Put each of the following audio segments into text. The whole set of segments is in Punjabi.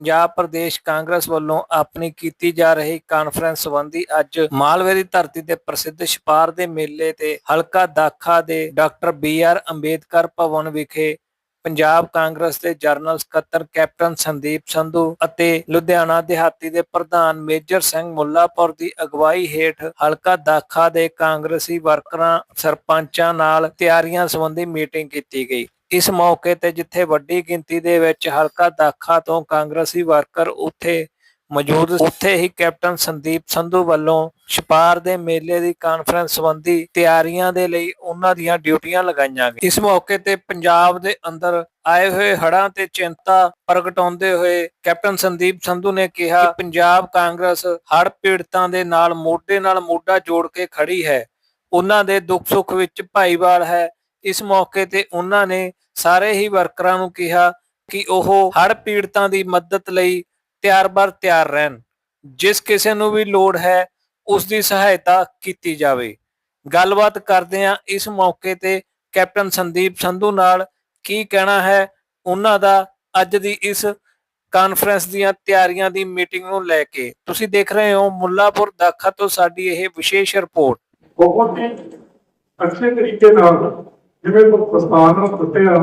ਪੰਜਾਬ ਪ੍ਰਦੇਸ਼ ਕਾਂਗਰਸ ਵੱਲੋਂ ਆਪਣੀ ਕੀਤੀ ਜਾ ਰਹੀ ਕਾਨਫਰੰਸ ਸੰਬੰਧੀ ਅੱਜ ਮਾਲਵੇ ਦੀ ਧਰਤੀ ਤੇ ਪ੍ਰਸਿੱਧ ਛਪਾਰ ਦੇ ਮੇਲੇ ਤੇ ਹਲਕਾ ਦਾਖਾ ਦੇ doctor B R Ambedkar Bhavan ਵਿਖੇ ਪੰਜਾਬ ਕਾਂਗਰਸ ਦੇ ਜਨਰਲ ਸਕੱਤਰ ਕੈਪਟਨ ਸੰਦੀਪ ਸੰਧੂ ਅਤੇ ਲੁਧਿਆਣਾ ਦਿਹਾਤੀ ਦੇ ਪ੍ਰਧਾਨ ਮੇਜਰ ਸਿੰਘ ਮੁੱਲਾਪੁਰ ਦੀ ਅਗਵਾਈ ਹੇਠ ਹਲਕਾ ਦਾਖਾ ਦੇ ਕਾਂਗਰਸੀ ਵਰਕਰਾਂ, ਸਰਪੰਚਾਂ ਨਾਲ ਤਿਆਰੀਆਂ ਸੰਬੰਧੀ ਮੀਟਿੰਗ ਕੀਤੀ ਗਈ। ਇਸ ਮੌਕੇ ਤੇ ਜਿੱਥੇ ਵੱਡੀ ਗਿਣਤੀ ਦੇ ਵਿੱਚ ਹਲਕਾ ਦਾਖਾ ਤੋਂ ਕਾਂਗਰਸੀ ਵਰਕਰ ਉੱਥੇ ਮੌਜੂਦ ਉੱਥੇ ਹੀ ਕੈਪਟਨ ਸੰਦੀਪ ਸੰਧੂ ਵੱਲੋਂ ਛਪਾਰ ਦੇ ਮੇਲੇ ਦੀ ਕਾਨਫਰੰਸ ਸੰਬੰਧੀ ਤਿਆਰੀਆਂ ਦੇ ਲਈ ਉਹਨਾਂ ਦੀਆਂ ਡਿਊਟੀਆਂ ਲਗਾਈਆਂ ਗਈਆਂ। ਇਸ ਮੌਕੇ ਤੇ ਪੰਜਾਬ ਦੇ ਅੰਦਰ ਆਏ ਹੋਏ ਹੜਾਂ ਤੇ ਚਿੰਤਾ ਪ੍ਰਗਟਾਉਂਦੇ ਹੋਏ ਕੈਪਟਨ ਸੰਦੀਪ ਸੰਧੂ ਨੇ ਕਿਹਾ ਕਿ ਪੰਜਾਬ ਕਾਂਗਰਸ ਹੜ ਪੀੜਤਾਂ ਦੇ ਨਾਲ ਮੋਢੇ ਨਾਲ ਮੋਢਾ ਜੋੜ ਕੇ ਖੜੀ ਹੈ। ਉਹਨਾਂ ਦੇ ਦੁੱਖ ਸੁੱਖ ਵਿੱਚ ਭਾਈਵਾਲ ਹੈ। ਇਸ ਮੌਕੇ ਤੇ ਉਹਨਾਂ ਨੇ ਸਾਰੇ ਹੀ ਵਰਕਰਾਂ ਨੂੰ ਕਿਹਾ ਕਿ ਉਹ ਹੜ੍ਹ ਪੀੜਤਾਂ ਦੀ ਮਦਦ ਲਈ ਤਿਆਰ-ਬਰ ਤਿਆਰ ਰਹਿਣ। ਜਿਸ ਕਿਸੇ ਨੂੰ ਵੀ ਲੋੜ ਹੈ ਉਸ ਦੀ ਸਹਾਇਤਾ ਕੀਤੀ ਜਾਵੇ। ਗੱਲਬਾਤ ਕਰਦੇ ਹਾਂ ਇਸ ਮੌਕੇ ਤੇ ਕੈਪਟਨ ਸੰਦੀਪ ਸੰਧੂ ਨਾਲ ਕੀ ਕਹਿਣਾ ਹੈ, ਉਹਨਾਂ ਦਾ ਅੱਜ ਦੀ ਇਸ ਕਾਨਫਰੰਸ ਦੀਆਂ ਤਿਆਰੀਆਂ ਦੀ ਮੀਟਿੰਗ ਨੂੰ ਲੈ ਕੇ। ਤੁਸੀਂ ਦੇਖ ਰਹੇ ਹੋ ਮੁੱਲਾਪੁਰ ਦਾਖਾ ਤੋਂ ਸਾਡੀ ਇਹ ਵਿਸ਼ੇਸ਼ ਰਿਪੋਰਟ। ਬਹੁਤ ਹੀ ਅੱਛੇ ਤਰੀਕੇ ਨਾਲ ਜਿਵੇਂ ਉਹ ਪ੍ਰਸਤਾਵ ਦੱਸਿਆ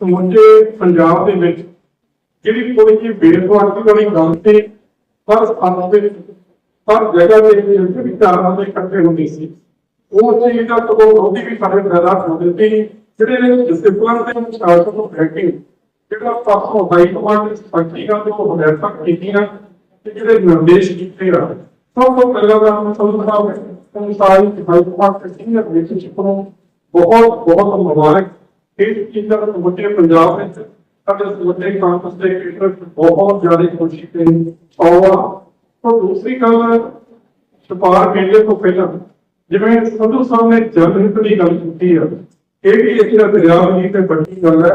ਸਮੁੱਚੇ ਪੰਜਾਬ ਦੇ ਵਿੱਚ ਜਿਹੜੀ ਕੋਈ ਜੀ ਬੇਸਵਾਰਥੀ ਵਾਲੀ ਗੱਲ ਤੇ ਹਰ ਸਥਾਨ ਦੇ ਹਰ ਜਗ੍ਹਾ ਤੇ ਜਿਹੜੇ ਵਿਚਾਰਾਂ ਦੇ ਇਕੱਠੇ ਹੁੰਦੀ ਸੀ। ਉਹ ਚੀਜ਼ ਦਾ ਤੋਂ ਉਹਦੀ ਵੀ ਸਾਡੇ ਪੈਦਾ ਹੋ ਦਿੱਤੀ ਜਿਹੜੇ ਨੇ ਡਿਸਪਲਨ ਤੇ ਅਨੁਸ਼ਾਸਨ ਨੂੰ ਬੈਠਿੰਗ ਜਿਹੜਾ ਪਾਸੋਂ ਹਾਈ ਕਮਾਂਡ ਸੰਕੀਆਂ ਤੇ ਉਹ ਹਦਾਇਤਾਂ ਕੀਤੀਆਂ ਤੇ ਜਿਹੜੇ ਨਿਰਦੇਸ਼ ਕੀਤੇ ਆ, ਸਭ ਤੋਂ ਪਹਿਲਾਂ ਤਾਂ ਮੈਂ ਤੁਹਾਨੂੰ ਸਾਹਿਬ ਸਾਰੀ ਹਾਈ ਕਮਾਂਡ ਤੇ ਸੀਨੀਅਰ ਰਿਲੇਸ਼ਨਸ਼ਿਪ ਨੂੰ ਬਹੁਤ ਬਹੁਤ ਮੁਬਾਰਕ। ਇਸ ਚੀਜ਼ ਦਾ ਮੁੱਦੇ ਪੰਜਾਬ ਵਿੱਚ, ਸਾਡੇ ਮੁੱਦੇ ਕਾਂਗਰਸ ਦੇ ਖੇਤਰ ਬਹੁਤ ਜ਼ਿਆਦਾ ਖੁਸ਼ੀ ਤੇ ਔਰ ਤੋਂ ਦੂਸਰੀ ਗੱਲ ਛਪਾਰ ਮੇਲੇ ਤੋਂ ਪਹਿਲਾਂ, ਜਿਵੇਂ ਸੰਧੂ ਸਾਹਿਬ ਨੇ ਜਨ ਦੀ ਗੱਲ ਕੀਤੀ ਆ, ਇਹ ਵੀ ਇੱਕ ਦਾ ਦੀ ਤੇ ਵੱਡੀ ਗੱਲ ਹੈ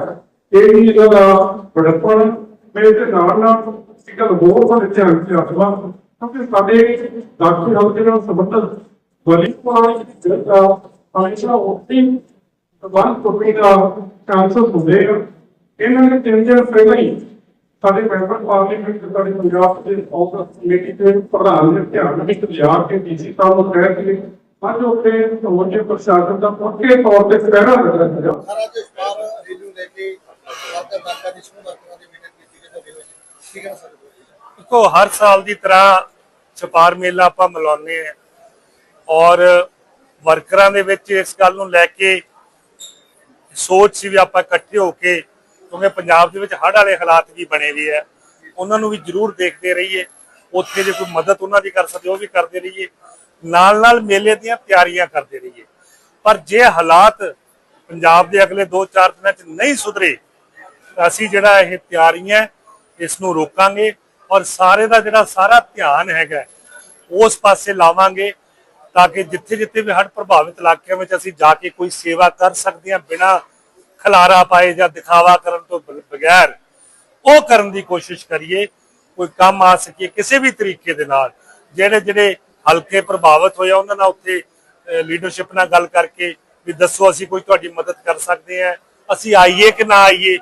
ਇਹ ਵੀ ਇਹਦਾ ਦਾ ਬੜਪਣ ਮੇਰੇ ਦੇ ਨਾਲ ਨਾਲ ਇੱਕ ਗੱਲ ਹੋਰ ਬੜੇ ਧਿਆਨ ਚ ਰੱਖਵਾ ਕਿਉਂਕਿ ਸਾਡੇ ਦਾਖਲ ਹਲਕੇ ਨਾਲ ਸੰਬੰਧਿਤ ਬਲੀ ਪੁਰਾਣੀ ਜਿਹੜੀ ਦਾ ਹਮੇਸ਼ਾ ਉੱਤੇ ਵਨ ਟੁੱਟਣ ਦਾ ਚਾਂਸਸ ਹੁੰਦੇ ਆ। ਇਹਨਾਂ ਨੇ ਤਿੰਨ ਦਿਨ ਪਹਿਲਾਂ ਹੀ ਸਾਡੇ ਮੈਂਬਰ ਪਾਰਲੀਮੈਂਟ ਤੇ ਸਾਡੇ ਪੰਜਾਬ ਦੇ ਕਾਂਗਰਸ ਕਮੇਟੀ ਦੇ ਪ੍ਰਧਾਨ ਨੇ ਧਿਆਨ ਵਿੱਚ ਲਿਆ ਕੇ ਡੀਸੀ ਸਾਹਿਬ ਨੂੰ ਕਹਿ ਕੇ ਅੱਜ ਉੱਤੇ ਸਮੁੱਚੇ ਪ੍ਰਸ਼ਾਸਨ ਦਾ ਪੱਕੇ ਤੌਰ ਤੇ ਪਹਿਰਾ ਰੱਖਿਆ ਗਿਆ ਸਾਰਾ ਦੇ ਸਟਾਰ ਰਿਵਿਊ ਲੈ ਕੇ ਆਪਦਾ ਦਾਖਲਾ ਦੀ ਸਮੂਹ ਵਰਕਰਾਂ ਦੀ ਮੀਟਿੰਗ ਕੀਤੀ ਗਈ ਤੁਹਾਡੇ ਵਿੱਚ ਠੀਕ ਹੈ ਨਾ ਸਰ? ਦੇਖੋ ਹਰ ਸਾਲ ਦੀ ਤਰ੍ਹਾਂ ਛਪਾਰ ਮੇਲਾ ਆਪਾਂ ਮਨਾਉਂਦੇ ਆ ਔਰ ਵਰਕਰਾਂ ਦੇ ਵਿੱਚ ਇਸ ਗੱਲ ਨੂੰ ਲੈ ਕੇ ਸੋਚ ਸੀ ਵੀ ਆਪਾਂ ਇਕੱਠੇ ਹੋ ਕੇ, ਕਿਉਂਕਿ ਪੰਜਾਬ ਦੇ ਵਿੱਚ ਹੜ੍ਹ ਵਾਲੇ ਹਾਲਾਤ ਵੀ ਬਣੇ ਵੀ ਹੈ। ਉਹਨਾਂ ਨੂੰ ਵੀ ਜ਼ਰੂਰ ਦੇਖਦੇ ਰਹੀਏ। ਉੱਥੇ ਜੇ ਕੋਈ ਮਦਦ ਉਹਨਾਂ ਦੀ ਕਰ ਸਕਦੇ, ਉਹ ਵੀ ਕਰਦੇ ਰਹੀਏ। ਨਾਲ ਨਾਲ ਮੇਲੇ ਦੀਆਂ ਤਿਆਰੀਆਂ ਕਰਦੇ ਰਹੀਏ। ਪਰ ਜੇ ਹਾਲਾਤ ਪੰਜਾਬ ਦੇ ਅਗਲੇ 2-4 ਦਿਨਾਂ 'ਚ ਨਹੀਂ ਸੁਧਰੇ, ਤਾਂ ਅਸੀਂ ਜਿਹੜਾ ਇਹ ਤਿਆਰੀਆਂ, ਇਸ ਨੂੰ ਰੋਕਾਂਗੇ ਔਰ ਸਾਰੇ ਦਾ ਜਿਹੜਾ ਸਾਰਾ ਧਿਆਨ ਹੈਗਾ, ਉਸ ਪਾਸੇ ਲਾਵਾਂਗੇ। ਤਾਂ ਕਿ ਜਿੱਥੇ ਜਿੱਥੇ ਵੀ ਹੜ੍ਹ ਪ੍ਰਭਾਵਿਤ ਇਲਾਕਿਆਂ ਵਿੱਚ ਅਸੀਂ ਜਾ ਕੇ ਕੋਈ ਸੇਵਾ ਕਰ ਸਕਦੇ ਹਾਂ ਬਿਨਾਂ ਖਲਾਰਾ ਪਾਏ ਜਾਂ ਦਿਖਾਵਾ ਕਰਨ ਤੋਂ ਬਗੈਰ, ਉਹ ਕਰਨ ਦੀ ਕੋਸ਼ਿਸ਼ ਕਰੀਏ, ਕੋਈ ਕੰਮ ਆ ਸਕੀਏ ਕਿਸੇ ਵੀ ਤਰੀਕੇ ਦੇ ਨਾਲ। ਜਿਹੜੇ ਜਿਹੜੇ ਹਲਕੇ ਪ੍ਰਭਾਵਿਤ ਹੋਏ ਉਹਨਾਂ ਨਾਲ ਉੱਥੇ ਲੀਡਰਸ਼ਿਪ ਨਾਲ ਗੱਲ ਕਰਕੇ ਵੀ ਦੱਸੋ ਅਸੀਂ ਕੋਈ ਤੁਹਾਡੀ ਮਦਦ ਕਰ ਸਕਦੇ ਆ ਅਸੀਂ ਆਈਏ ਕਿ ਨਾ ਆਈਏ।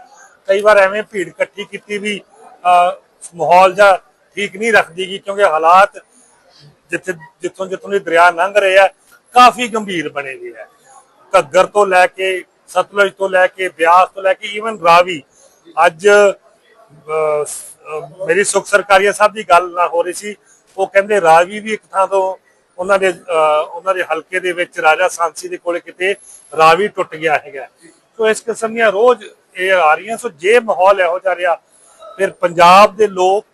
ਕਈ ਵਾਰ ਐਵੇਂ ਭੀੜ ਇਕੱਠੀ ਕੀਤੀ ਵੀ ਮਾਹੌਲ ਜਾਂ ਠੀਕ ਨਹੀਂ ਰੱਖਦੀ ਕਿਉਂਕਿ ਹਾਲਾਤ ਜਿੱਥੇ ਜਿੱਥੋਂ ਜਿੱਥੋਂ ਦੀ ਦਰਿਆ ਲੰਘ ਰਹੇ ਆ, ਕਾਫੀ ਗੰਭੀਰ ਬਣੇ ਹੋਏ ਆ। ਘੱਗਰ ਤੋਂ ਲੈ ਕੇ, ਸਤਲੁਜ ਤੋਂ ਲੈ ਕੇ, ਬਿਆਸ ਤੋਂ ਲੈ ਕੇ ਈਵਨ ਰਾਵੀ। ਅੱਜ ਮੇਰੀ ਸੁਖ ਸਰਕਾਰੀਆ ਸਾਹਿਬ ਦੀ ਗੱਲ ਨਾ ਹੋ ਰਹੀ ਸੀ। ਉਹ ਕਹਿੰਦੇ ਰਾਵੀ ਵੀ ਇੱਕ ਥਾਂ ਤੋਂ ਉਹਨਾਂ ਦੇ ਉਹਨਾਂ ਦੇ ਹਲਕੇ ਦੇ ਵਿੱਚ ਰਾਜਾ ਸਾਂਸੀ ਦੇ ਕੋਲੇ ਕਿਤੇ ਰਾਵੀ ਟੁੱਟ ਗਿਆ ਹੈਗਾ। ਸੋ ਇਸ ਕਿਸਮ ਦੀਆਂ ਰੋਜ਼ ਇਹ ਆ ਰਹੀਆਂ। ਸੋ ਜੇ ਮਾਹੌਲ ਇਹੋ ਜਿਹਾ ਰਿਹਾ, ਫਿਰ ਪੰਜਾਬ ਦੇ ਲੋਕ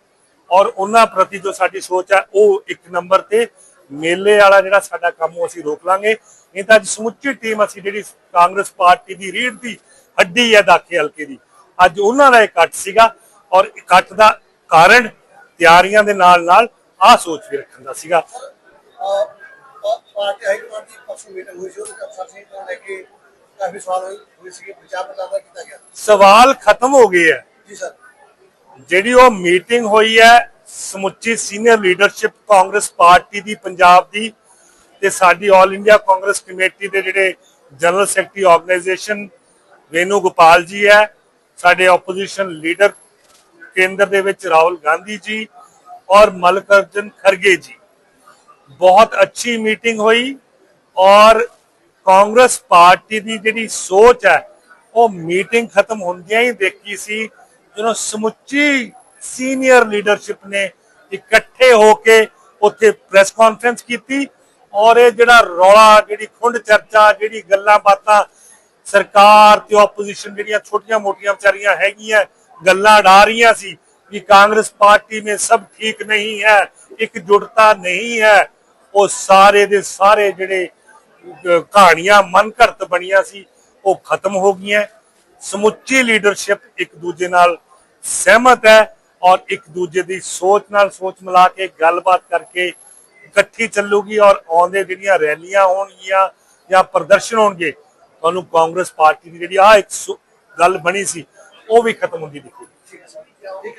ਔਰ ਉਹਨਾਂ ਪ੍ਰਤੀ ਜੋ ਸਾਡੀ ਸੋਚ ਹੈ ਉਹ ਇੱਕ ਨੰਬਰ ਤੇ ਮੇਲੇ ਵਾਲਾ ਜਿਹੜਾ ਸਾਡਾ ਕੰਮ ਉਹ ਅਸੀਂ ਰੋਕ ਲਾਂਗੇ। ਨਹੀਂ ਤਾਂ ਅੱਜ ਸਮੁੱਚੀ ਟੀਮ ਅਸੀਂ ਜਿਹੜੀ ਕਾਂਗਰਸ ਪਾਰਟੀ ਦੀ ਰੀੜ ਦੀ ਹੱਡੀ ਹੈ ਦਾਖੇ ਹਲਕੇ ਦੀ ਅੱਜ ਉਹਨਾਂ ਦਾ ਇਕੱਠ ਸੀਗਾ ਔਰ ਇਕੱਠ ਦਾ ਕਾਰਨ ਤਿਆਰੀਆਂ ਦੇ ਨਾਲ ਨਾਲ ਆਹ ਸੋਚ ਵੀ ਰੱਖਣ ਦਾ ਸੀਗਾ। ਪਾਰਟੀ ਹਾਈ ਕਮਾਂਡ ਦੀ ਪਰਸੋਂ ਮੀਟਿੰਗ ਹੋਈ ਸੀ ਉਹਦੇ ਵਿੱਚ ਸਰ ਸਿੰਘ ਤੋਂ ਲੈ ਕੇ ਕਾਫੀ ਸਵਾਲ ਕੀਤਾ ਗਿਆ। ਸਵਾਲ ਖਤਮ ਹੋ ਗਏ ਹੈ। ਜੀ ਸਰ। ਜਿਹੜੀ ਉਹ ਮੀਟਿੰਗ ਹੋਈ ਹੈ, ਸਮੁੱਚੀ ਸੀਨੀਅਰ ਲੀਡਰਸ਼ਿਪ ਕਾਂਗਰਸ ਪਾਰਟੀ ਦੀ, ਪੰਜਾਬ ਦੀ ਤੇ ਸਾਡੀ ਆਲ ਇੰਡੀਆ ਕਾਂਗਰਸ ਕਮੇਟੀ ਦੇ ਜਿਹੜੇ general secretary organisation Venu Gopal ji ਹੈ, ਸਾਡੇ ਆਪੋਜੀਸ਼ਨ ਲੀਡਰ ਕੇਂਦਰ ਦੇ ਵਿੱਚ ਰਾਹੁਲ ਗਾਂਧੀ ਜੀ ਔਰ ਮਲਕਰਜਨ ਖਰਗੇ ਜੀ। ਬਹੁਤ ਅੱਛੀ ਮੀਟਿੰਗ ਹੋਈ ਔਰ ਕਾਂਗਰਸ ਪਾਰਟੀ ਦੀ ਜਿਹੜੀ ਸੋਚ ਹੈ, ਉਹ ਮੀਟਿੰਗ ਖਤਮ ਹੁੰਦਿਆਂ ਹੀ ਦੇਖੀ ਸੀ ਜਦੋਂ ਸਮੁੱਚੀ ਸੀਨੀਅਰ ਲੀਡਰਸ਼ਿਪ ਨੇ ਇਕੱਠੇ ਹੋ ਕੇ ਉੱਥੇ ਪ੍ਰੈਸ ਕਾਨਫਰੰਸ ਕੀਤੀ ਔਰ ਇਹ ਜਿਹੜਾ ਰੌਲਾ, ਜਿਹੜੀ ਖੁੰਡ ਚਰਚਾ, ਜਿਹੜੀ ਗੱਲਾਂ ਬਾਤਾਂ, ਸਰਕਾਰ ਤੇ ਆਪੋਜੀਸ਼ਨ ਜਿਹੜੀਆਂ ਛੋਟੀਆਂ ਮੋਟੀਆਂ ਵਿਚਾਰੀਆਂ ਹੈਗੀਆਂ, ਗੱਲਾਂ ਢਾ ਰਹੀਆਂ ਸੀ ਕਿ ਕਾਂਗਰਸ ਪਾਰਟੀ ਮੇ ਸਭ ਠੀਕ ਨਹੀਂ ਹੈ ਇੱਕ ਜੁਟਤਾ ਨਹੀਂ ਹੈ, ਉਹ ਸਾਰੇ ਦੇ ਸਾਰੇ ਜਿਹੜੇ ਕਹਾਣੀਆਂ ਮਨ ਘਰਤ ਬਣੀਆਂ ਸੀ, ਉਹ ਖਤਮ ਹੋ ਗਈਆਂ। ਸਮੁੱਚੀ ਲੀਡਰਸ਼ਿਪ ਇੱਕ ਦੂਜੇ ਨਾਲ ਸਹਿਮਤ ਹੈ ਔਰ ਇੱਕ ਦੂਜੇ ਦੀ ਸੋਚ ਨਾਲ ਸੋਚ ਮਿਲਾ ਕੇ ਗੱਲਬਾਤ ਕਰਕੇ ਇਕੱਠੀ ਚੱਲੂਗੀ ਔਰ ਆਉਂਦੇ ਜਿਹੜੀਆਂ ਰੈਲੀਆਂ ਹੋਣਗੀਆਂ ਜਾਂ ਪ੍ਰਦਰਸ਼ਨ ਹੋਣਗੇ, ਤੁਹਾਨੂੰ ਕਾਂਗਰਸ ਪਾਰਟੀ ਦੀ ਜਿਹੜੀ ਆ ਇੱਕ ਗੱਲ ਬਣੀ ਸੀ, ਉਹ ਵੀ ਖਤਮ ਹੁੰਦੀ ਦਿਖੇਗੀ।